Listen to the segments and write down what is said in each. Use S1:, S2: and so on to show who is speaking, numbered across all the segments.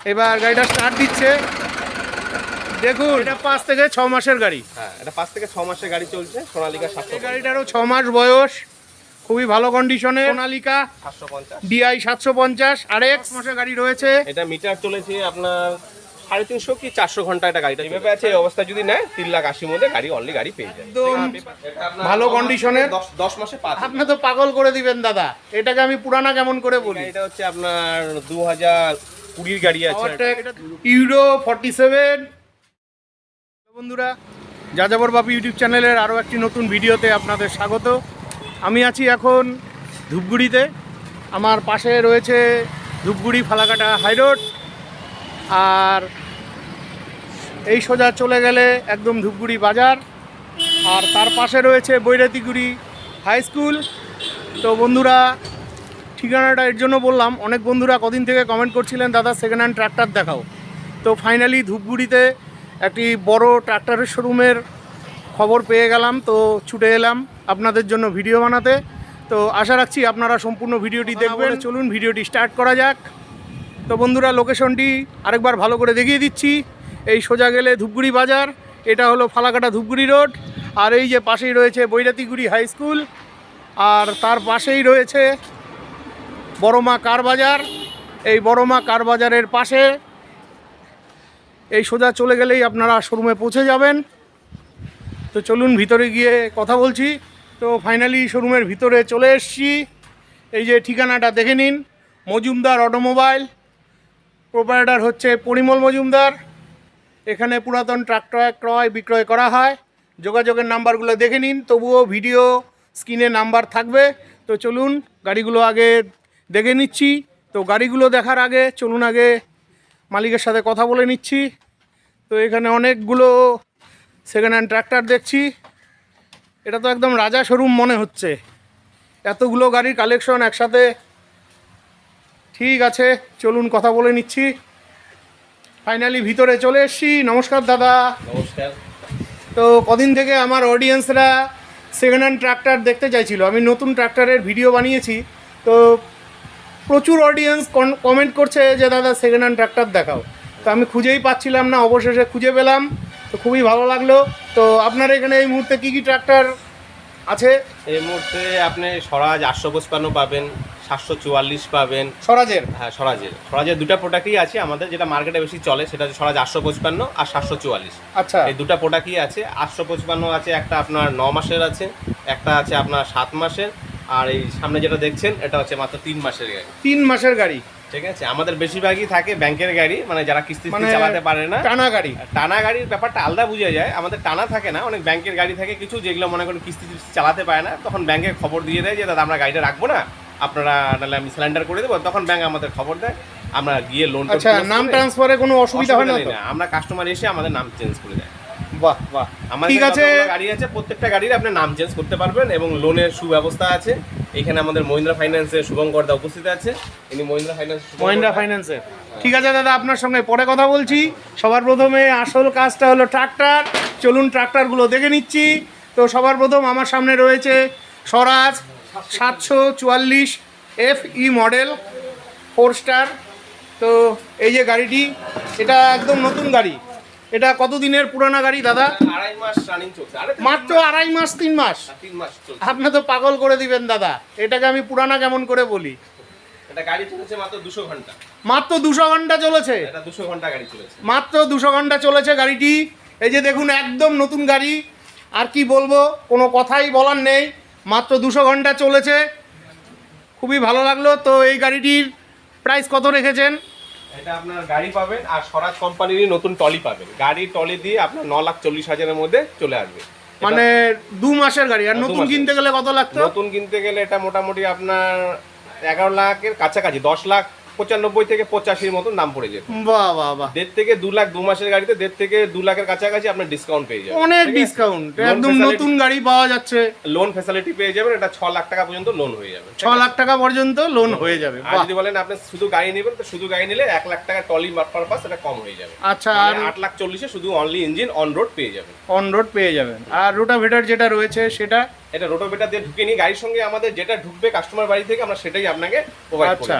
S1: এবার গাড়িটা স্টার্ট দিচ্ছে। দেখুন এটা পাঁচ থেকে ছ মাসের গাড়ি।
S2: হ্যাঁ এটা পাঁচ থেকে ছ মাসের গাড়ি চলছে সোনালিকা সাতশো
S1: গাড়িটারও ছ মাস বয়স খুবই ভালো কন্ডিশনে সোনালিকা
S2: সাতশো পঞ্চাশ।
S1: ডিআই সাতশো পঞ্চাশ আর এক্স মাসের গাড়ি রয়েছে।
S2: এটা মিটার চলেছে আপনার সাড়ে তিনশো কি চারশো ঘণ্টা এটা গাড়িটা যেভাবে আছে এই অবস্থা যদি নেয় তিন লাখ আশির মধ্যে গাড়ি অনলি গাড়ি পেয়ে যায়
S1: একদম। ভালো কন্ডিশনের।
S2: দশ দশ মাসে পাঁচ
S1: আপনি তো পাগল করে দিবেন দাদা। এটাকে আমি পুরানা কেমন করে বলি?
S2: এটা হচ্ছে আপনার দু হাজার কুড়ির গাড়ি আছে
S1: ইউরো ফর্টি সেভেন বন্ধুরা যাযাবর বাপি ইউটিউব চ্যানেলের আরও একটি নতুন ভিডিওতে আপনাদের স্বাগত। আমি আছি এখন ধূপগুড়িতে। আমার পাশে রয়েছে ধূপগুড়ি ফালাকাটা হাইরোড আর এই সোজা চলে গেলে একদম ধূপগুড়ি বাজার। আর তার পাশে রয়েছে বৈরাতিগুড়ি হাই স্কুল। তো বন্ধুরা ঠিকানাটা এর জন্য বললাম অনেক বন্ধুরা কদিন থেকে কমেন্ট করছিলেন দাদা সেকেন্ড হ্যান্ড ট্র্যাক্টর দেখাও। তো ফাইনালি ধূপগুড়িতে একটি বড় ট্র্যাক্টরের শোরুমের খবর পেয়ে গেলাম তো ছুটে এলাম আপনাদের জন্য ভিডিও বানাতে। তো আশা রাখছি আপনারা সম্পূর্ণ ভিডিওটি দেখবেন। চলুন ভিডিওটি স্টার্ট করা যাক। তো বন্ধুরা লোকেশনটি আরেকবার ভালো করে দেখিয়ে দিচ্ছি। এই সোজা গেলে ধূপগুড়ি বাজার এটা হলো ফালাকাটা ধূপগুড়ি রোড আর এই যে পাশেই রয়েছে বৈরাতিগুড়ি হাই স্কুল আর তার পাশেই রয়েছে বড়মা কার বাজার? এই বড়মা কার বাজারের পাশে। এই সোজা চলে গেলেই আপনারা শোরুমে পৌঁছে যাবেন। তো চলুন ভিতরে গিয়ে কথা বলছি। তো ফাইনালি শোরুমের ভিতরে চলে এসেছি। এই যে ঠিকানাটা দেখে নিন। মজুমদার অটোমোবাইল। প্রোপারেটার হচ্ছে পরিমল মজুমদার। এখানে পুরাতন ট্রাক্টর ক্রয় বিক্রয় করা হয়। যোগাযোগের নাম্বারগুলো দেখে নিন। তবুও ভিডিও স্ক্রিনে নাম্বার থাকবে। তো চলুন গাড়িগুলো আগে দেখে নিচ্ছি। তো গাড়িগুলো দেখার আগে চলুন আগে মালিকের সাথে কথা বলে নিচ্ছি। তো এখানে অনেকগুলো সেকেন্ড হ্যান্ড ট্র্যাক্টর দেখছি। এটা তো একদম রাজা শোরুম মনে হচ্ছে। এতগুলো গাড়ির কালেকশন একসাথে। ঠিক আছে চলুন কথা বলে নিচ্ছি। ফাইনালি ভিতরে চলে এসেছি। নমস্কার দাদা।
S2: নমস্কার।
S1: তো কদিন থেকে আমার অডিয়েন্সরা সেকেন্ড হ্যান্ড ট্র্যাক্টর দেখতে চাইছিল। আমি নতুন ট্র্যাক্টরের ভিডিও বানিয়েছি। তো প্রচুর অডিয়েন্স কমেন্ট করছে যে দাদা সেকেন্ড হ্যান্ড ট্র্যাক্টর দেখাও। তো আমি খুঁজেই পাচ্ছিলাম না অবশেষে খুঁজে পেলাম। তো খুবই ভালো লাগল। তো আপনার এখানে এই মুহূর্তে কী কী ট্র্যাক্টর আছে?
S2: এই মুহূর্তে আপনি স্বরাজ আটশো পঁচপান্ন পাবেন সাতশো চুয়াল্লিশ পাবেন।
S1: স্বরাজের?
S2: হ্যাঁ স্বরাজের। স্বরাজের দুটো প্রোডাক্টই আছে। আমাদের যেটা মার্কেটে বেশি চলে সেটা হচ্ছে স্বরাজ আটশো পঁচপান্ন আর সাতশো চুয়াল্লিশ।
S1: আচ্ছা।
S2: এই দুটো প্রোডাক্টই আছে। আটশো পঁচপান্ন আছে একটা আপনার ন মাসের আছে একটা আছে আপনার সাত মাসের আর এই সামনে যেটা দেখছেন এটা হচ্ছে মাত্র তিন মাসের গাড়ি।
S1: তিন মাসের গাড়ি।
S2: ঠিক আছে? আমাদের বেশিরভাগই থাকে ব্যাংকের গাড়ি মানে যারা কিস্তি
S1: মানে
S2: চালাতে পারে না।
S1: টানা গাড়ি।
S2: টানা গাড়ির ব্যাপারটা আলাদা বোঝা যায়। আমাদের টানা থাকে না অনেক ব্যাংকের গাড়ি থাকে কিছু যেগুলো মনে করেন কিস্তি চালাতে পারে না। তখন ব্যাংকে খবর দিয়ে দেয় যে দাদা আমরা গাড়িটা রাখব না। আপনারা নাহলে আমি সিলিন্ডার করে দেবো। তখন ব্যাংক আমাদের খবর দেয় আমরা গিয়ে লোন
S1: আচ্ছা নাম ট্রান্সফারে কোনো অসুবিধা হয় না
S2: আমরা কাস্টমার এসে আমাদের নাম চেঞ্জ করে দেয়।
S1: বাহ বাহ। ঠিক আছে।
S2: গাড়ি আছে প্রত্যেকটা গাড়ির আপনি নাম চেঞ্জ করতে পারবেন এবং লোনের সুব্যবস্থা আছে। এখানে আমাদের মহিন্দ্রা ফাইন্যান্সের শুভঙ্কর দা উপস্থিত আছে। ইনি মহিন্দ্রা ফাইন্যান্স
S1: মহিন্দ্রা ফাইন্যান্সের ঠিক আছে দাদা আপনার সঙ্গে পরে কথা বলছি। সবার প্রথমে আসল কাজটা হলো ট্রাক্টর। চলুন ট্রাক্টরগুলো দেখে নিচ্ছি। তো সবার প্রথম আমার সামনে রয়েছে স্বরাজ সাতশো চুয়াল্লিশ F E model four star তো এই যে গাড়িটি এটা একদম নতুন গাড়ি। এটা কতদিনের পুরানা গাড়ি দাদা?
S2: আড়াই মাস রানিং চলছে।
S1: মাত্র আড়াই মাস তিন মাস?
S2: তিন মাস চলছে।
S1: আপনি তো পাগল করে দিবেন দাদা। এটাকে আমি পুরানা কেমন করে বলি?
S2: এটা গাড়ি চলেছে মাত্র দুশো ঘণ্টা।
S1: মাত্র দুশো ঘণ্টা চলেছে?
S2: এটা দুশো ঘণ্টা গাড়ি চলেছে।
S1: মাত্র দুশো ঘণ্টা চলেছে গাড়িটি। এই যে দেখুন একদম নতুন গাড়ি। আর কি বলব কোনো কথাই বলার নেই। মাত্র দুশো ঘণ্টা চলেছে। খুবই ভালো লাগল। তো এই গাড়িটির প্রাইস কত রেখেছেন?
S2: এটা আপনার গাড়ি পাবেন আর স্বরাজ কোম্পানিরই নতুন টলি পাবেন। গাড়ি টলি দিয়ে আপনার ন লাখ চল্লিশ হাজারের মধ্যে চলে আসবে।
S1: মানে দু মাসের গাড়ি আর নতুন কিনতে গেলে কত লাগতো?
S2: নতুন কিনতে গেলে এটা মোটামুটি আপনার এগারো লাখের কাছাকাছি দশ লাখ পঁচানব্বই থেকে পঁচাশির মতো নাম পড়ে যেত।
S1: বাহ বাহ বাহ।
S2: দেড় থেকে দু লাখ দু মাসের গাড়িতে দেড় থেকে দু লাখের কাছাকাছি আপনার ডিসকাউন্ট পেয়ে যাবেন।
S1: অনেক ডিসকাউন্ট একদম নতুন গাড়ি পাওয়া যাচ্ছে।
S2: লোন ফ্যাসিলিটি পেয়ে যাবেন এটা ছ লাখ টাকা পর্যন্ত লোন হয়ে যাবে।
S1: ছ লাখ টাকা পর্যন্ত লোন হয়ে যাবে।
S2: আর যদি বলেন আপনি শুধু গাড়ি নেবেন তো শুধু গাড়ি নিলে এক লাখ টাকা টলি পারপাস এটা কম হয়ে যাবে।
S1: আচ্ছা আর
S2: মানে আট লাখ চল্লিশে শুধু অনলি ইঞ্জিন অন রোড পেয়ে যাবেন।
S1: অন রোড পেয়ে যাবেন। আর রোটাভেটার যেটা রয়েছে সেটা?
S2: এটা রোটোভেটার দিয়ে ঢুকে নিয়ে গাড়ির সঙ্গে আমাদের যেটা ঢুকবে কাস্টমার বাড়ি থেকে আমরা সেটাই আপনাকে প্রোভাইড করে
S1: আচ্ছা।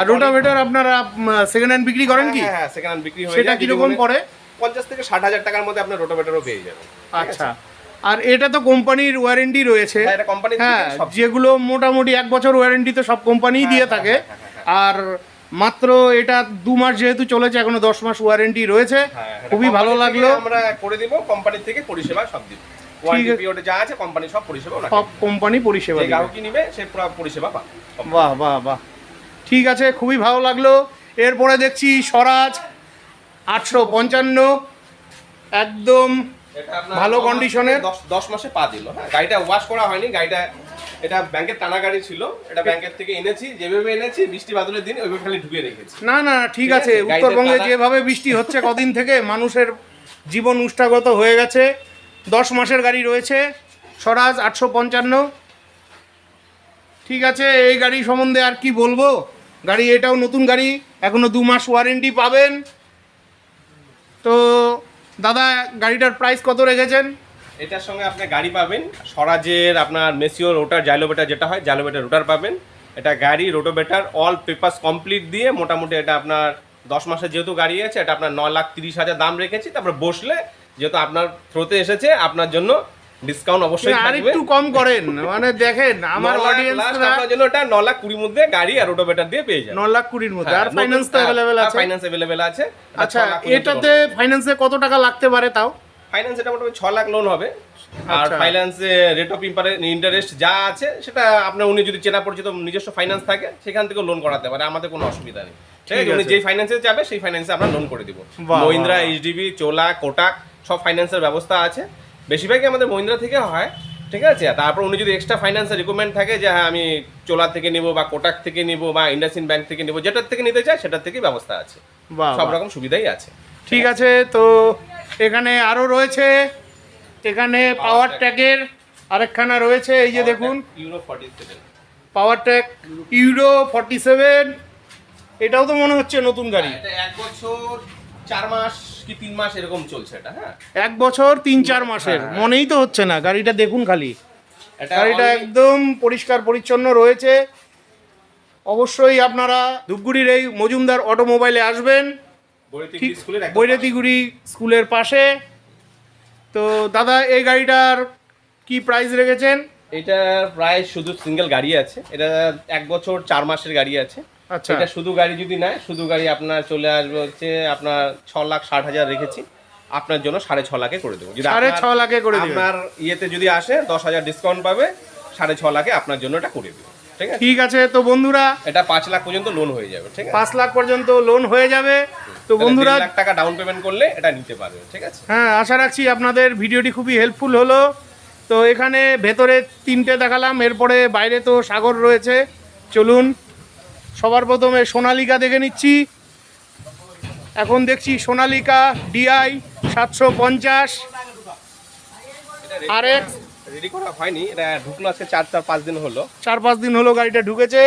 S1: আর রোটাভেটার আপনারা সেকেন্ড হ্যান্ড বিক্রি করেন কি?
S2: হ্যাঁ হ্যাঁ সেকেন্ড হ্যান্ড বিক্রি হয়ে
S1: সেটা কীরকম পড়ে?
S2: পঞ্চাশ থেকে ষাট হাজার টাকার মধ্যে আপনার রোটোভেটারও পেয়ে যাবেন।
S1: আচ্ছা। আর এটা তো কোম্পানির ওয়ারেন্টি রয়েছে।
S2: হ্যাঁ,
S1: হ্যাঁ যেগুলো মোটামুটি এক বছর ওয়ারেন্টি তো সব কোম্পানিই দিয়ে
S2: হ্যাঁ,
S1: থাকে। আর মাত্র এটা দু মাস যেহেতু চলেছে এখনও দশ মাস ওয়ারেন্টি রয়েছে।
S2: হ্যাঁ,
S1: খুবই ভালো লাগল।
S2: আমরা করে দিব কোম্পানি থেকে পরিষেবা সব দিব। যা আছে কোম্পানি সব পরিষেবা
S1: সব কোম্পানি পরিষেবা
S2: গ্রাহকই নিবে সে পুরো পরিষেবা পাবে।
S1: বাহ বাহ বাহ। ঠিক আছে খুবই ভালো লাগল। এরপরে দেখছি স্বরাজ আটশো পঞ্চান্ন। একদম ভালো
S2: ন মাস
S1: condition-এর?
S2: থেকে দশ মাসে পা দিল হ্যাঁ। গাড়িটা ওয়াশ করা হয়নি গাড়িটা এটা ব্যাংকের টানা গাড়ি ছিল এটা ব্যাংকের থেকে এনেছি যেভাবে এনেছি বৃষ্টি বাদলের দিন ওইভাবে খালি ঢুকে রেখেছি।
S1: না না ঠিক আছে, উত্তরবঙ্গে যেভাবে বৃষ্টি হচ্ছে কদিন থেকে মানুষের জীবন উষ্ঠাগত হয়ে গেছে। দশ মাসের গাড়ি রয়েছে স্বরাজ আটশো পঞ্চান্ন। ঠিক আছে এই গাড়ি সম্বন্ধে আর কি বলব? গাড়ি, এটাও নতুন গাড়ি, এখনও দু মাস ওয়ারেন্টি পাবেন। তো দাদা, গাড়িটার প্রাইস কত রেখেছেন?
S2: এটার সঙ্গে আপনি গাড়ি পাবেন, স্বরাজের আপনার মেসিও রোটার জাইলোবেটার যেটা হয় জাইলোবেটার রোটার পাবেন। এটা গাড়ি রোটোবেটার অল পেপারস কমপ্লিট দিয়ে মোটামুটি এটা আপনার দশ মাসের যেহেতু গাড়ি আছে, এটা আপনার ন লাখ তিরিশ হাজার দাম রেখেছি। তারপরে বসলে যেহেতু আপনার থ্রোতে এসেছে, আপনার জন্য ডিসকাউন্ট অবশ্যই
S1: আর একটু কম করেন। মানে দেখেন আমার অডিয়েন্স
S2: আপনার জন্য এটা ন লাখ কুড়ির মধ্যে গাড়ি আর দিয়ে পেয়ে যাবেন।
S1: ন লাখ কুড়ির মধ্যে। আর ফাইন্যান্স তো অ্যাভেলেবেল আছে।
S2: ফাইন্যান্স অ্যাভেলেবেল আছে।
S1: আচ্ছা এটাতে ফাইন্যান্সে কত টাকা লাগতে পারে তাও?
S2: ফাইন্যান্স এটা মোটামুটি ছ লাখ লোন হবে। আর। ফাইন্যান্সে রেট অফ ইন্টারেস্ট যা আছে সেটা আপনার উনি যদি চেনা পরিচিত নিজস্ব ফাইন্যান্স থাকে সেখান থেকে লোন করাতে পারে। আমাদের কোনো অসুবিধা নেই। ঠিক আছে? উনি। যেই ফাইন্যান্সে যাবে সেই ফাইন্যান্সে আমরা লোন করে দিব। মহিন্দ্রা এইচডিবি চোলা কোটাক সব ফাইন্যান্সের ব্যবস্থা আছে। বেশিরভাগই আমাদের মহিন্দ্রা থেকে হয় ঠিক আছে? তারপর উনি যদি এক্সট্রা ফাইন্যান্সের রিকমেন্ড থাকে যে হ্যাঁ আমি চোলা থেকে নিব বা কোটাক থেকে নিব বা ইন্ডাসিন ব্যাংক থেকে নিব যেটার থেকে নিতে চাই সেটার থেকে ব্যবস্থা আছে। সব রকম সুবিধাই আছে।
S1: ঠিক আছে তো এখানে আরও রয়েছে এখানে পাওয়ার ট্যাগের আরেকখানা রয়েছে এই যে দেখুন
S2: Euro forty seven
S1: Powertrac Euro forty seven এটাও তো মনে হচ্ছে নতুন গাড়ি।
S2: এক বছর চার মাস কি তিন মাস এরকম চলছে এটা? হ্যাঁ।
S1: এক বছর তিন চার মাসের।
S2: হ্যাঁ।
S1: মনেই তো হচ্ছে না গাড়িটা দেখুন খালি। গাড়িটা একদম পরিষ্কার পরিচ্ছন্ন রয়েছে। অবশ্যই আপনারা ধূপগুড়ির এই মজুমদার অটোমোবাইলে আসবেন। বৈরাতিগুড়ি স্কুলের পাশে। তো দাদা এই গাড়িটার কি প্রাইস রেখেছেন।
S2: এটা প্রায় শুধু সিঙ্গেল গাড়ি আছে। এটা এক বছর চার মাসের গাড়ি আছে। এটা শুধু গাড়ি যদি নেয় শুধু গাড়ি আপনার চলে আসবে হচ্ছে আপনার ছ লাখ ষাট হাজার রেখেছি। আপনার জন্য সাড়ে ছ লাখে করে দেবো। যদি
S1: সাড়ে ছ লাখে করে দেবেন।
S2: আপনার ইয়েতে যদি আসে দশ হাজার ডিসকাউন্ট পাবে সাড়ে ছ লাখে আপনার জন্য এটা করে দেবো। ঠিক আছে?
S1: ঠিক আছে তো বন্ধুরা
S2: এটা পাঁচ লাখ পর্যন্ত লোন হয়ে যাবে ঠিক আছে?
S1: পাঁচ লাখ পর্যন্ত লোন হয়ে যাবে। তো বন্ধুরা
S2: লাখ টাকা ডাউন পেমেন্ট করলে এটা নিতে পারবে ঠিক আছে?
S1: হ্যাঁ আশা রাখছি আপনাদের ভিডিওটি খুবই হেল্পফুল হলো। তো এখানে ভেতরে তিনটে দেখালাম এরপরে বাইরে তো সাগর রয়েছে। চলুন সবার প্রথমে সোনালিকা দেখে নিচ্ছি। এখন দেখছি সোনালিকা ডিআই সাতশো পঞ্চাশ। আর এক্স
S2: রেডি করা হয়নি এটা ঢুকলো আজকে চার চার পাঁচ দিন হলো।
S1: চার পাঁচ দিন হলো গাড়িটা ঢুকেছে।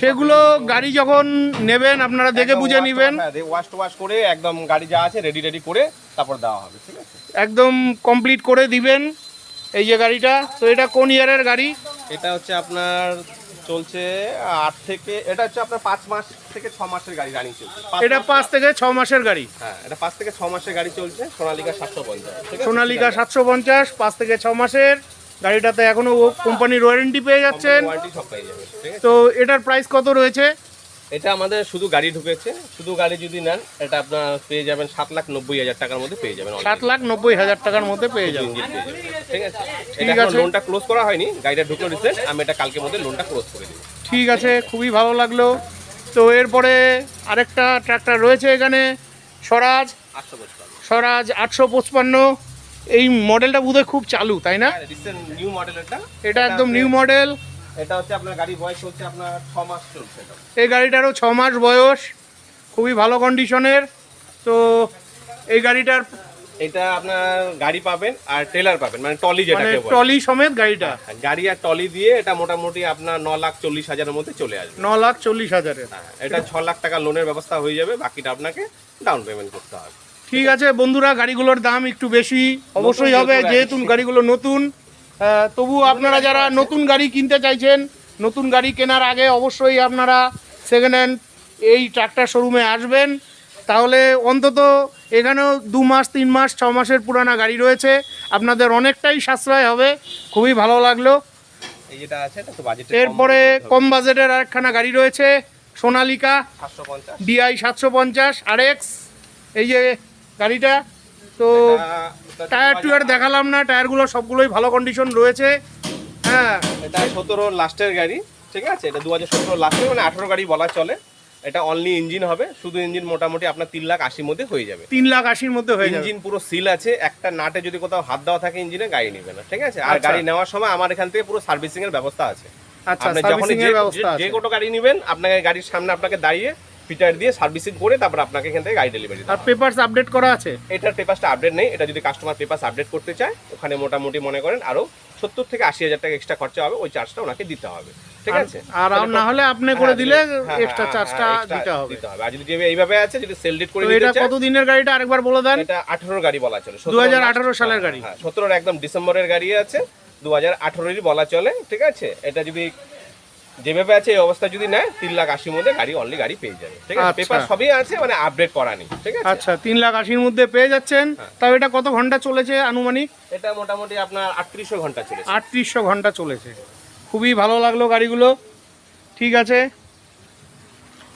S1: সেগুলো গাড়ি যখন নেবেন আপনারা দেখে বুঝে নেবেন।
S2: হ্যাঁ, ওয়াশ ওয়াশ করে একদম গাড়ি যা আছে রেডি রেডি করে তারপর দেওয়া হবে ঠিক আছে?
S1: একদম কমপ্লিট করে দিবেন এই যে গাড়িটা। তো এটা কোন ইয়ারের গাড়ি?
S2: এটা হচ্ছে আপনার চলছে আট থেকে এটা হচ্ছে আপনার পাঁচ মাস থেকে ছ মাসের গাড়ি রানিং চলছে।
S1: এটা পাঁচ থেকে ছ মাসের গাড়ি।
S2: হ্যাঁ এটা পাঁচ থেকে ছ মাসের গাড়ি চলছে সোনালিকা সাতশো পঞ্চাশ
S1: সোনালিকা সাতশো পঞ্চাশ পাঁচ থেকে ছ মাসের। গাড়িটাতে এখনও কোম্পানির ওয়ারেন্টি পেয়ে যাচ্ছেন। তো এটার প্রাইস কত রয়েছে?
S2: এটা আমাদের শুধু গাড়ি ঢুকেছে শুধু গাড়ি যদি নেন এটা আপনার পেয়ে যাবেন সাত লাখ নব্বই হাজার টাকার মধ্যে পেয়ে যাবেন
S1: সাত লাখ নব্বই হাজার টাকার মধ্যে পেয়ে যাবেন।
S2: ঠিক আছে?
S1: ঠিক
S2: এটা
S1: আছে।
S2: লোনটা ক্লোজ করা হয়নি গাড়িটা ঢুকে রিসেন্ট আমি এটা কালকের মধ্যে লোনটা ক্লোজ করে দিই
S1: ঠিক আছে খুবই ভালো লাগল। তো এরপরে আরেকটা ট্র্যাক্টর রয়েছে এখানে স্বরাজ।
S2: আটশো
S1: স্বরাজ আটশো পঁচপান্ন। এই মডেলটা বোধহয় খুব চালু তাই না?
S2: নিউ মডেল এটা।
S1: এটা একদম নিউ মডেল
S2: এটা হচ্ছে আপনার গাড়ি বয়স হচ্ছে আপনার ছ মাস চলছে
S1: এই গাড়িটারও ছ মাস বয়স খুবই ভালো কন্ডিশনের তো এই গাড়িটার
S2: এটা আপনার গাড়ি পাবেন আর ট্রেলার পাবেন মানে টলি
S1: মানে
S2: যেটাকে বলে।
S1: ট্রলি সমেত গাড়িটা।
S2: গাড়ি আর টলি দিয়ে এটা মোটামুটি আপনার ন লাখ চল্লিশ হাজারের মধ্যে চলে আসবে।
S1: ন লাখ চল্লিশ হাজারের।
S2: হ্যাঁ, এটা ছ লাখ টাকা লোনের ব্যবস্থা হয়ে যাবে বাকিটা আপনাকে ডাউন পেমেন্ট করতে হবে।
S1: ঠিক আছে বন্ধুরা গাড়িগুলোর দাম একটু বেশি। অবশ্যই হবে
S2: যেহেতু
S1: গাড়িগুলো নতুন তবু আপনারা যারা নতুন গাড়ি কিনতে চাইছেন নতুন গাড়ি কেনার আগে অবশ্যই আপনারা সেকেন্ড হ্যান্ড এই ট্রাক্টর শোরুমে আসবেন। তাহলে অন্তত এখানেও দু মাস তিন মাস ছ মাসের পুরানা গাড়ি রয়েছে। আপনাদের অনেকটাই সাশ্রয় হবে। খুবই ভালো লাগল। এরপরে কম বাজেটের আরেকখানা গাড়ি রয়েছে সোনালিকা। ডিআই সাতশো পঞ্চাশ আর এক্স এই যে গাড়িটা তো টায়ার টুয়ার দেখালাম না টায়ারগুলো সবগুলোই ভালো কন্ডিশন রয়েছে। হ্যাঁ।
S2: এটা সতেরো লাস্টের গাড়ি ঠিক আছে? এটা দু হাজার সতেরো লাস্টের মানে আঠারো গাড়ি বলা চলে। এটা অনলি ইঞ্জিন হবে শুধু ইঞ্জিন মোটামুটি আপনার তিন লাখ আশির মধ্যে হয়ে যাবে।
S1: তিন লাখ আশির মধ্যে হয়ে
S2: ইঞ্জিন পুরো সিল আছে একটা নাটে যদি কোথাও হাত দেওয়া থাকে ইঞ্জিনে গাড়ি নেবে না ঠিক আছে? আর
S1: আচ্ছা।
S2: গাড়ি নেওয়ার সময় আমার এখান থেকে পুরো সার্ভিসিং এর ব্যবস্থা আছে।
S1: আচ্ছা
S2: আপনি যখন
S1: ব্যবস্থা
S2: যে কোনো গাড়ি নেবেন আপনাকে গাড়ির সামনে আপনাকে দাঁড়িয়ে ফিটার দিয়ে সার্ভিসিং করে তারপর আপনাকে এখান থেকে গাড়ি ডেলিভারি
S1: আর পেপারস আপডেট করা আছে?
S2: এটার পেপারসটা আপডেট নেই। এটা যদি কাস্টমার পেপার আপডেট করতে চায় ওখানে মোটামুটি মনে করেন আরও সত্তর থেকে আশি হাজার টাকা এক্সট্রা খরচা হবে ওই চার্জটা ওনাকে দিতে হবে। ঠিক আছে?
S1: আর না হলে আপনি করে
S2: হ্যাঁ,
S1: দিলে
S2: হ্যাঁ,
S1: এক্সট্রা
S2: হ্যাঁ,
S1: চার্জটা দিতে হবে।
S2: দিতে হবে। আর যদি এইভাবে আছে যদি সেল ডিট করে
S1: তো
S2: দিতে
S1: এটা কত দিনের গাড়িটা? আরেকবার বলে দেন।
S2: এটা গাড়ি বলা চলে
S1: 2018 সালের গাড়ি।
S2: হ্যাঁ একদম ডিসেম্বরের গাড়ি আছে বলা চলে ঠিক আছে? এটা যদি যেভাবে আছে এই অবস্থা যদি নেয় তিন লাখ আশির মধ্যে গাড়ি অনলি গাড়ি পেয়ে যাবে। ঠিক আছে?
S1: আচ্ছা।
S2: পেপার সবই আছে মানে আপডেট করা নেই। ঠিক আছে?
S1: আচ্ছা তিন লাখ আশির মধ্যে পেয়ে যাচ্ছেন।
S2: হ্যাঁ।
S1: তাও এটা কত ঘণ্টা চলেছে আনুমানিক?
S2: এটা মোটামুটি আপনার আটত্রিশশো ঘণ্টা চলেছে।
S1: আটত্রিশশো ঘণ্টা চলেছে। খুবই ভালো লাগল গাড়িগুলো। ঠিক আছে?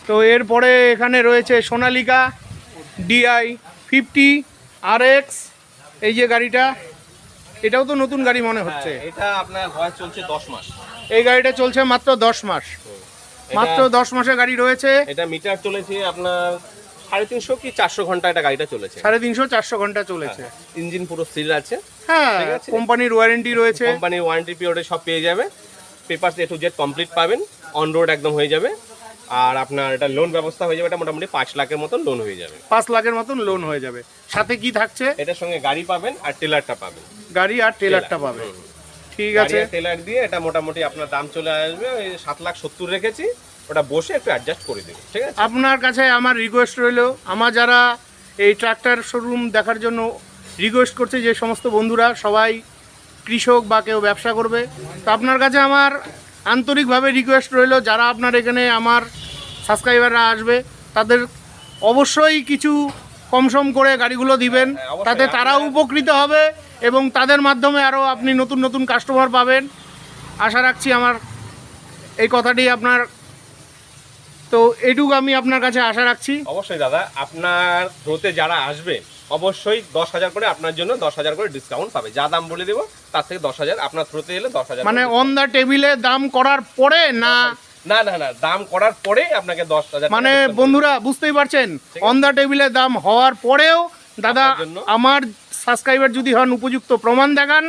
S1: তো এরপরে এখানে রয়েছে Sonalika DI fifty R X এই যে গাড়িটা এটাও তো নতুন গাড়ি মনে হচ্ছে।
S2: হ্যাঁ, এটা আপনার বয়স চলছে দশ মাস।
S1: এই গাড়িটা চলছে মাত্র দশ মাস। মাত্র দশ মাসের গাড়ি রয়েছে।
S2: এটা মিটার চলেছে আপনার সাড়ে তিনশো কি চারশো ঘণ্টা এটা গাড়িটা চলেছে?
S1: সাড়ে তিনশো চারশো ঘণ্টা চলেছে।
S2: ইঞ্জিন পুরো সিল আছে।
S1: হ্যাঁ কোম্পানির ওয়ারেন্টি রয়েছে।
S2: কোম্পানির ওয়ারেন্টি পিরিয়ডে সব পেয়ে যাবে। Papers A to Z complete পাবেন। অন রোড একদম হয়ে যাবে। আর আপনার এটা লোন ব্যবস্থা হয়ে যাবে। এটা মোটামুটি পাঁচ লাখের মতন লোন হয়ে যাবে।
S1: পাঁচ লাখের মতন লোন হয়ে যাবে। সাথে কি থাকছে?
S2: এটার সঙ্গে গাড়ি পাবেন আর টেলারটা পাবেন।
S1: গাড়ি আর টেলারটা পাবে
S2: হুম।
S1: ঠিক আছে।
S2: টেলার দিয়ে এটা মোটামুটি আপনার দাম চলে আসবে ওই সাত লাখ সত্তর রেখেছি। ওটা বসে একটু অ্যাডজাস্ট করে দেবে ঠিক আছে?
S1: আপনার কাছে আমার রিকোয়েস্ট রইল আমার যারা এই ট্রাক্টর শোরুম দেখার জন্য রিকোয়েস্ট করছে যে সমস্ত বন্ধুরা সবাই কৃষক বা কেউ ব্যবসা করবে তো আপনার কাছে আমার আন্তরিকভাবে রিকোয়েস্ট রইল যারা আপনার এখানে আমার সাবস্ক্রাইবাররা আসবে তাদের অবশ্যই কিছু কম সম করে গাড়িগুলো দিবেন
S2: হ্যাঁ,
S1: তাতে তারাও
S2: আপনার-
S1: উপকৃত হবে এবং তাদের মাধ্যমে আরও আপনি নতুন নতুন কাস্টমার পাবেন। আশা রাখছি আমার এই কথাটি আপনার তো এটুকু আমি আপনার কাছে আশা রাখছি।
S2: অবশ্যই দাদা আপনার থ্রোতে যারা আসবে অবশ্যই দশ হাজার করে আপনার জন্য দশ হাজার করে ডিসকাউন্ট পাবে। যা দাম বলে দেবো তার থেকে দশ হাজার আপনার থ্রোতে এলে দশ হাজার
S1: মানে অন দ্য টেবিলে দাম করার পরে না
S2: না না না দাম করার পরে আপনাকে দশ হাজার
S1: মানে বন্ধুরা বুঝতেই পারছেন? অন দ্য টেবিলে দাম হওয়ার পরেও দাদা আমার সাবস্ক্রাইবার যদি হন উপযুক্ত প্রমাণ দেখান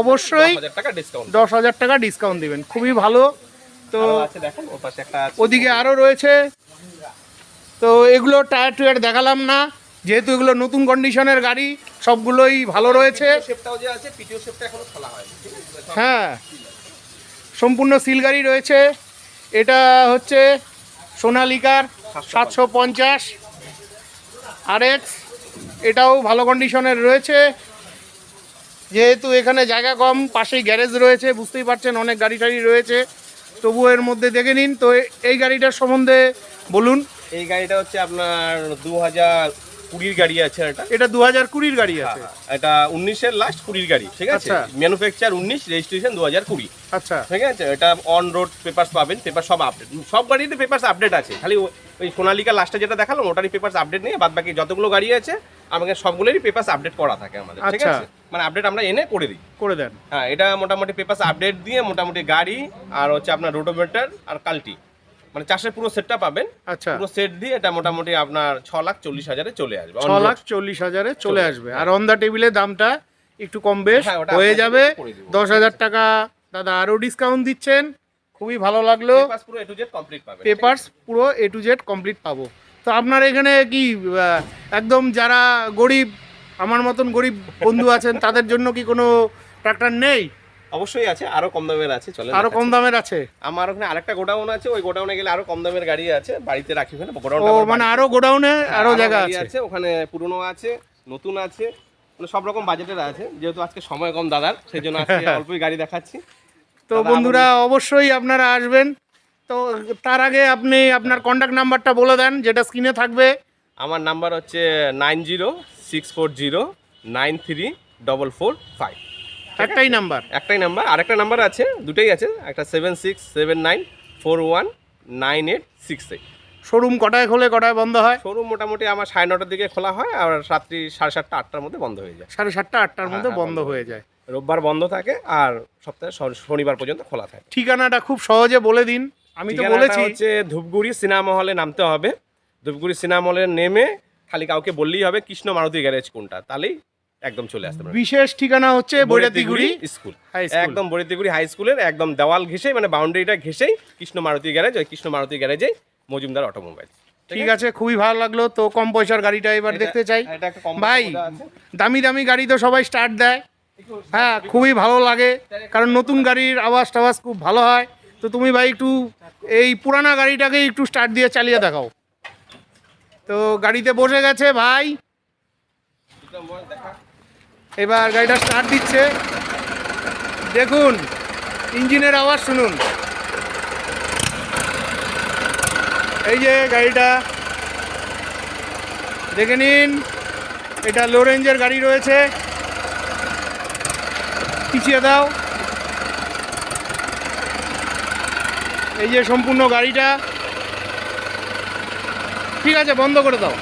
S1: অবশ্যই
S2: দশ হাজার টাকা ডিসকাউন্ট
S1: দিবেন। খুবই ভালো। তো। ওদিকে আরও রয়েছে। তো এগুলো টায়ার টুয়ার দেখালাম না। যেহেতু এগুলো নতুন কন্ডিশনের গাড়ি সবগুলোই ভালো রয়েছে। হ্যাঁ। সম্পূর্ণ সিল গাড়ি রয়েছে। এটা হচ্ছে সোনালিকার সাতশো পঞ্চাশ। আর এক্স এটাও ভালো কন্ডিশনের রয়েছে। যেহেতু এখানে জায়গা কম পাশেই গ্যারেজ রয়েছে বুঝতেই পারছেন অনেক গাড়ি টাড়ি রয়েছে। তবু এর মধ্যে দেখে নিন। তো এই গাড়িটার সম্বন্ধে বলুন।
S2: এই গাড়িটা হচ্ছে আপনার দু হাজার কুড়ির গাড়ি আছে এটা
S1: এটা দু হাজার কুড়ির গাড়ি আছে।
S2: এটা উনিশের লাস্ট কুড়ির গাড়ি ঠিক আছে?
S1: আচ্ছা।
S2: ম্যানুফ্যাকচার উনিশ রেজিস্ট্রেশন দু হাজার কুড়ি।
S1: আচ্ছা।
S2: ঠিক আছে? এটা অন রোড পেপারস পাবেন পেপার সব আপডেট সব গাড়িতে পেপারস আপডেট আছে। খালি ওই সোনালিকা লাস্টে যেটা দেখালাম ওটারই পেপারস আপডেট নেই বাদ বাকি যতগুলো গাড়ি আছে আমাকে সবগুলোরই পেপারস আপডেট করা থাকে আমাদের ঠিক
S1: আচ্ছা।
S2: আছে? মানে আপডেট আমরা এনে করে দিই।
S1: করে দেন।
S2: হ্যাঁ এটা মোটামুটি পেপারস আপডেট দিয়ে মোটামুটি গাড়ি আর হচ্ছে আপনার রোটোমিটার আর কাল্টি। মানে চাষের পুরো সেটটা পাবেন।
S1: আচ্ছা।
S2: পুরো সেট দিয়ে এটা মোটামুটি আপনার ছ লাখ চল্লিশ হাজারে চলে আসবে।
S1: ছ লাখ চল্লিশ হাজারে চলে আসবে। আর অন দ্য টেবিলে দামটা একটু কম বেশ।
S2: হ্যাঁ,
S1: হয়ে যাবে। দশ হাজার টাকা। দাদা আরও ডিসকাউন্ট দিচ্ছেন। খুবই ভালো লাগল।
S2: পেপারস পুরো এ টু জেড কমপ্লিট পাবেন।
S1: পেপারস পুরো এ টু জেড কমপ্লিট পাবো। তো আপনার এখানে কি একদম যারা গরিব আমার মতন গরিব বন্ধু আছেন তাদের জন্য কি কোনো ট্রাক্টর নেই?
S2: অবশ্যই আছে আরও কম দামের আছে চলে
S1: আরও কম দামের আছে?
S2: আমার ওখানে আরেকটা গোডাউন আছে ওই গোডাউনে গেলে আরও কম দামের গাড়ি আছে বাড়িতে রাখি ওখানে গোডাউনটা আমার
S1: মানে। আরও গোডাউনে
S2: হ্যাঁ,
S1: আরও জায়গা আছে?
S2: আছে ওখানে পুরনো আছে নতুন আছে মানে সব রকম বাজেটের আছে যেহেতু আজকে সময় কম দাদার সেই জন্য আজকে অল্পই গাড়ি দেখাচ্ছি।
S1: তো বন্ধুরা অবশ্যই আপনারা আসবেন। তো তার আগে আপনি আপনার কন্ট্যাক্ট নাম্বারটা বলে দেন যেটা স্ক্রিনে থাকবে।
S2: আমার নাম্বার হচ্ছে nine zero six four zero nine three double four five
S1: একটাই নাম্বার
S2: একটাই নাম্বার আর একটা নাম্বার আছে দুটোই আছে একটা seven six seven nine four one nine eight six eight
S1: showroom কটায় খোলে কটায় বন্ধ হয়?
S2: শোরুম মোটামুটি আমার সাড়ে নটার দিকে খোলা হয় আর রাত্রি সাড়ে সাতটা আটটার মধ্যে বন্ধ হয়ে যায়।
S1: সাড়ে সাতটা আটটার মধ্যে
S2: হ্যাঁ,
S1: বন্ধ
S2: বন্ধ
S1: হয়ে যায়।
S2: রোববার বন্ধ থাকে আর সপ্তাহে শনিবার পর্যন্ত খোলা থাকে।
S1: ঠিকানাটা খুব সহজে বলে দিন আমি তো বলেছি।
S2: হচ্ছে ধূপগুড়ি সিনেমা হলে নামতে হবে। ধূপগুড়ি সিনেমা হলে নেমে খালি কাউকে বললেই হবে কৃষ্ণ মারুতি গ্যারেজ কোনটা তাহলেই একদম চলে আসতে পারবে।
S1: বিশেষ ঠিকানা হচ্ছে বৈরাতিগুড়ি
S2: স্কুল।
S1: হাই
S2: একদম বরিতিগুড়ি হাই স্কুলের একদম দেওয়াল ঘেসেই মানে বাউন্ডারিটা ঘেসেই কৃষ্ণ মারুতি গ্যারেজ ওই কৃষ্ণ মারুতি গ্যারেজে মজুমদার অটোমোবাইল
S1: ঠিক আছে খুবই ভালো লাগল। তো কম পয়সার গাড়িটা এবার দেখতে চাই।
S2: এটা একটা কম
S1: ভাই। দামি দামি গাড়ি তো সবাই স্টার্ট দেয়। হ্যাঁ খুবই ভালো লাগে। কারণ নতুন গাড়ির আওয়াজ টাওয়াজ খুব ভালো হয়। তো তুমি ভাই একটু এই পুরানা গাড়িটাকে একটু স্টার্ট দিয়ে চালিয়ে দেখাও। তো গাড়িতে বসে গেছে ভাই। এবার গাড়িটা স্টার্ট দিচ্ছে। দেখুন, ইঞ্জিনের আওয়াজ শুনুন। এই যে গাড়িটা, দেখে নিন, এটা লো রেঞ্জের গাড়ি রয়েছে। পিছিয়ে দাও। এই যে সম্পূর্ণ গাড়িটা, ঠিক আছে, বন্ধ করে দাও।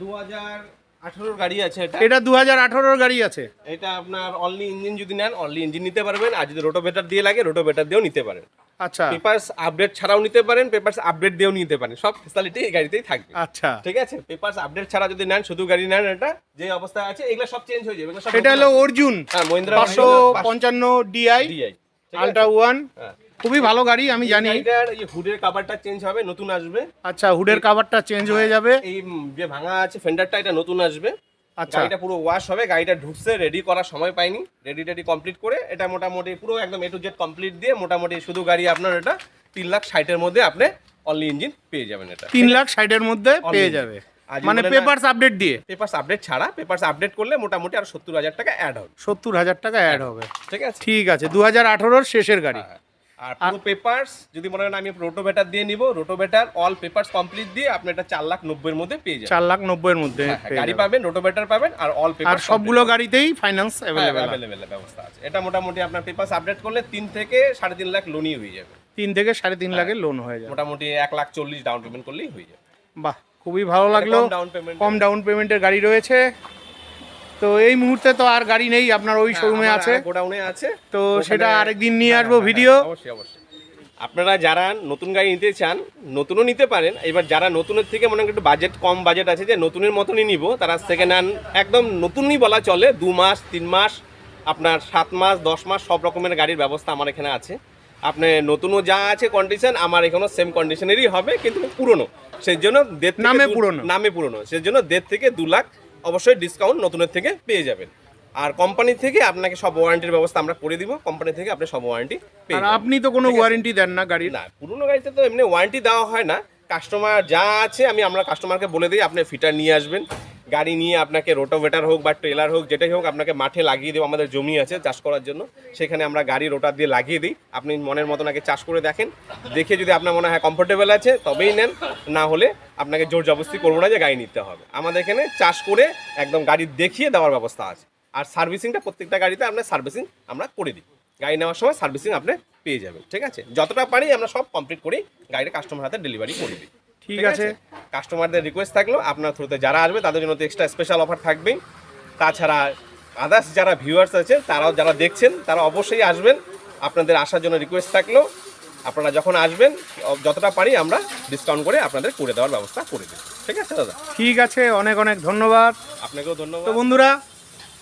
S2: দু হাজার আঠারোর গাড়ি আছে এটা।
S1: এটা দু হাজার আঠারোর গাড়ি আছে।
S2: এটা আপনার অনলি ইঞ্জিন যদি নেন অনলি ইঞ্জিন নিতে পারবেন। আর যদি রোটোভেটার দিয়ে লাগে রোটোভেটার দিয়েও নিতে পারেন।
S1: আচ্ছা।
S2: পেপারস আপডেট ছাড়াও নিতে পারেন পেপারস আপডেট দিয়েও নিতে পারেন। সব ফেসিলিটি এই গাড়িতেই থাকবে।
S1: আচ্ছা।
S2: ঠিক আছে? পেপারস আপডেট ছাড়া যদি নেন শুধু গাড়ি নেন এটা যে অবস্থায় আছে এগুলো সব চেঞ্জ হয়ে যাবে।
S1: এটা হলো অর্জুন
S2: হ্যাঁ মহিন্দ্রা
S1: পাঁচশো পঞ্চান্ন ডিআই
S2: ডিআই
S1: আলট্রা ওয়ান
S2: হ্যাঁ।
S1: খুবই ভালো গাড়ি আমি জানি।
S2: এই হুডের কাভারটা চেঞ্জ হবে নতুন আসবে।
S1: আচ্ছা হুডের কাভারটা চেঞ্জ হয়ে যাবে।
S2: এই যে ভাঙা আছে ফেন্ডারটা এটা নতুন আসবে।
S1: আচ্ছা।
S2: গাড়িটা পুরো ওয়াশ হবে গাড়িটা ঢুকছে রেডি করার সময় পাইনি। রেডি টেডি কমপ্লিট করে এটা মোটামুটি পুরো একদম এ টু জেড কমপ্লিট দিয়ে মোটামুটি শুধু গাড়ি আপনার এটা তিন লাখ ষাটের মধ্যে আপনি অনলি ইঞ্জিন পেয়ে যাবেন এটা।
S1: তিন লাখ ষাটের মধ্যে পেয়ে যাবে। মানে পেপারস আপডেট দিয়ে।
S2: পেপারস আপডেট ছাড়া পেপারস আপডেট করলে মোটামুটি আর সত্তর হাজার টাকা অ্যাড হবে।
S1: সত্তর হাজার টাকা অ্যাড হবে।
S2: ঠিক আছে?
S1: ঠিক আছে দু হাজার আঠারোর শেষের গাড়ি।
S2: হ্যাঁ। আর পুরো পেপারস যদি মনে করেন আমি রোটোভেটার দিয়ে নিব রোটোভেটার অল পেপারস কমপ্লিট দিয়ে আপনি এটা চার লাখ নব্বইয়ের মধ্যে পেয়ে যাবেন।
S1: চার লাখ নব্বইয়ের মধ্যে
S2: হ্যাঁ, হ্যাঁ, গাড়ি। পাবেন রোটোভেটার পাবেন আর অল
S1: আর
S2: পেপার
S1: সবগুলো গাড়িতেই ফাইন্যান্স অ্যাভেলেবেল
S2: অ্যাভেলেবেল ব্যবস্থা আছে। এটা মোটামুটি আপনার পেপারস আপডেট করলে তিন থেকে সাড়ে তিন লাখ লোনই হয়ে যাবে।
S1: তিন থেকে সাড়ে তিন লাখের লোন হয়ে যাবে।
S2: মোটামুটি এক লাখ চল্লিশ ডাউন পেমেন্ট করলেই হয়ে যাবে।
S1: বাহ খুবই ভালো লাগল।
S2: কম ডাউন
S1: পেমেন্টের গাড়ি রয়েছে। তো এই মুহূর্তে তো আর গাড়ি নেই আপনার ওই শোরুমে আছে।
S2: গোডাউনে আছে।
S1: তো সেটা আরেকদিন নিয়ে
S2: হ্যাঁ,
S1: আসব
S2: হ্যাঁ,
S1: ভিডিও
S2: অবশ্যই অবশ্যই। আপনারা যারা নতুন গাড়ি নিতে চান নতুনও নিতে পারেন। এবার যারা নতুনের থেকে মনে একটু বাজেট কম বাজেট আছে যে নতুনের মতনই নিব তারা সেকেন্ড হ্যান্ড একদম নতুনই বলা চলে। দু মাস তিন মাস আপনার সাত মাস দশ মাস সব রকমের গাড়ির ব্যবস্থা আমার এখানে আছে। আপনি নতুনও যা আছে কন্ডিশন আমার এখানেও সেম কন্ডিশনেরই হবে কিন্তু পুরনো। সেই জন্য
S1: নামে পুরনো।
S2: নামে পুরনো। সেই জন্য দেড় থেকে দু লাখ অবশ্যই ডিসকাউন্ট নতুনের থেকে পেয়ে যাবেন। আর কোম্পানি থেকে আপনাকে সব ওয়ারেন্টির ব্যবস্থা আমরা করে দিব। কোম্পানি থেকে আপনি সব ওয়ারেন্টি পেয়ে
S1: আর আপনি তো কোনো ওয়ারেন্টি দেন না গাড়ি
S2: না পুরনো গাড়িতে তো এমনি ওয়ারেন্টি দেওয়া হয় না। কাস্টমার যা আছে আমি আমরা কাস্টমারকে বলে দিই আপনি ফিটার নিয়ে আসবেন। গাড়ি নিয়ে আপনাকে রোটোভেটার হোক বা ট্রেলার হোক, যেটাই হোক, আপনাকে মাঠে লাগিয়ে দেবো, আমাদের জমি আছে চাষ করার জন্য। সেখানে আমরা গাড়ি রোটার দিয়ে লাগিয়ে দিই। আপনি মনের মতন আগে চাষ করে দেখেন। দেখে যদি আপনার মনে হয় কমফোর্টেবল আছে, তবেই নেন। না হলে আপনাকে জোর জবস্তি করব না যে গাড়ি নিতে হবে। আমাদের এখানে চাষ করে একদম গাড়ি দেখিয়ে দেওয়ার ব্যবস্থা আছে। আর সার্ভিসিংটা প্রত্যেকটা গাড়িতে আপনার সার্ভিসিং আমরা করে দিই। গাড়ি নেওয়ার সময় সার্ভিসিং আপনি পেয়ে যাবেন, ঠিক আছে? যতটা পারি আমরা সব কমপ্লিট করেই গাড়িটা কাস্টমার হাতে ডেলিভারি করে দিই।
S1: ঠিক আছে?
S2: কাস্টমারদের রিকোয়েস্ট থাকল আপনার থ্রুতে যারা আসবে তাদের জন্য তো এক্সট্রা স্পেশাল অফার থাকবেই। তাছাড়া আদার্স যারা ভিউয়ার্স আছে তারাও যারা দেখছেন তারা অবশ্যই আসবেন। আপনাদের আসার জন্য রিকোয়েস্ট থাকল। আপনারা যখন আসবেন যতটা পারি আমরা ডিসকাউন্ট করে আপনাদের করে দেওয়ার ব্যবস্থা করে দিই ঠিক আছে দাদা?
S1: ঠিক আছে অনেক অনেক ধন্যবাদ।
S2: আপনাকেও
S1: তো
S2: ধন্যবাদ
S1: বন্ধুরা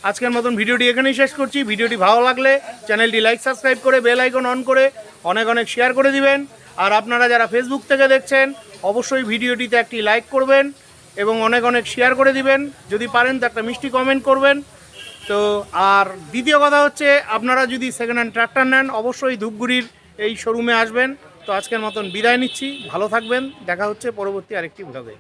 S1: আজকের মতন ভিডিওটি এখানেই শেষ করছি। ভিডিওটি ভালো লাগলে চ্যানেলটি লাইক সাবস্ক্রাইব করে বেল আইকন অন করে অনেক অনেক শেয়ার করে দিবেন। আর আপনারা যারা ফেসবুক থেকে দেখছেন অবশ্যই ভিডিওটিতে একটি লাইক করবেন এবং অনেক অনেক শেয়ার করে দিবেন। যদি পারেন তো একটা মিষ্টি কমেন্ট করবেন। তো আর দ্বিতীয় কথা হচ্ছে, আপনারা যদি সেকেন্ড হ্যান্ড ট্র্যাক্টর নেন, অবশ্যই ধূপগুড়ির এই শোরুমে আসবেন। তো আজকের মতন বিদায় নিচ্ছি। ভালো থাকবেন। দেখা হচ্ছে পরবর্তী আরেকটি ব্লগে